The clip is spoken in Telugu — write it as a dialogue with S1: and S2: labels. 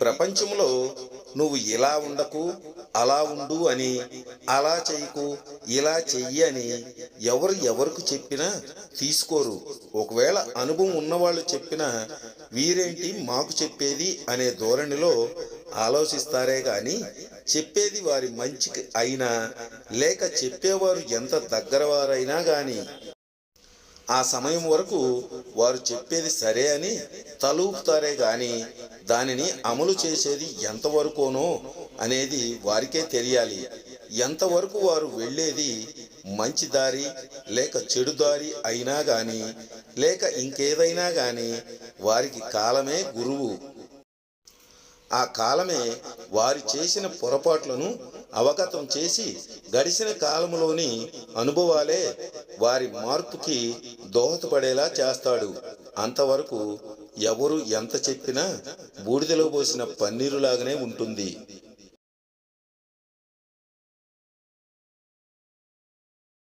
S1: ప్రపంచంలో నువ్వు ఇలా ఉండకు అలా ఉండు అని అలా చేయకు ఇలా చెయ్యి అని ఎవరు ఎవరికి చెప్పినా తీసుకోరు. ఒకవేళ అనుభవం ఉన్నవాళ్ళు చెప్పినా వీరేంటి మాకు చెప్పేది అనే ధోరణిలో ఆలోచిస్తారే కానీ చెప్పేది వారి మంచికి అయినా లేక చెప్పేవారు ఎంత దగ్గరవారైనా కానీ ఆ సమయం వరకు వారు చెప్పేది సరే అని తలూపుతారే గాని దానిని అమలు చేసేది ఎంతవరకునో అనేది వారికే తెలియాలి. ఎంతవరకు వారు వెళ్ళేది మంచి దారి లేక చెడు దారి అయినా గాని లేక ఇంకేదైనా గాని వారికి కాలమే గురువు. ఆ కాలమే వారు చేసిన పొరపాట్లను అవగతం చేసి గడిచిన కాలంలోని అనుభవాలే వారి మార్పుకి దోహదపడేలా చేస్తాడు. అంతవరకు ఎవరు ఎంత చెప్పినా బూడిదలో పోసిన పన్నీరులాగానే ఉంటుంది.